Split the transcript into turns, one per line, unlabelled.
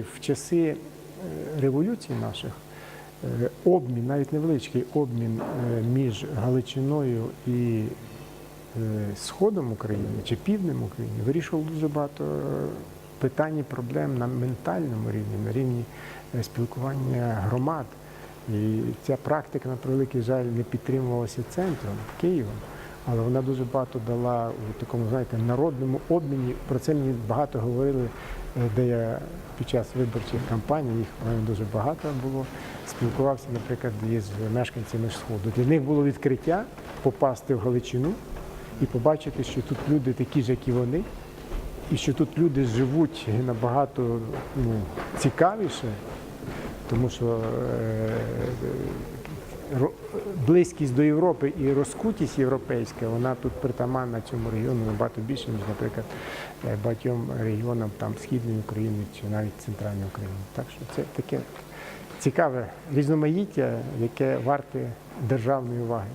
В часи е, революції наших е, обмін, навіть невеличкий обмін е, між Галичиною і Сходом України чи Півднем України вирішував дуже багато питань і проблем на ментальному рівні, на рівні спілкування громад. І ця практика, на превеликий жаль, не підтримувалася центром Києвом, але вона дуже багато дала у такому, знаєте, народному обміні. Про це мені багато говорили, де я під час виборчих кампаній, їх дуже багато було. Спілкувався, наприклад, із мешканцями Сходу. Для них було відкриття попасти в Галичину і побачити, що тут люди такі ж, як і вони, і що тут люди живуть набагато ну, цікавіше, тому що е, близькість до Європи і розкутість європейська, вона тут притаманна цьому регіону набагато більше, ніж, наприклад, е, багатьом регіонам там Східної України чи навіть Центральної України. Так що це таке цікаве різноманіття, яке варте державної уваги.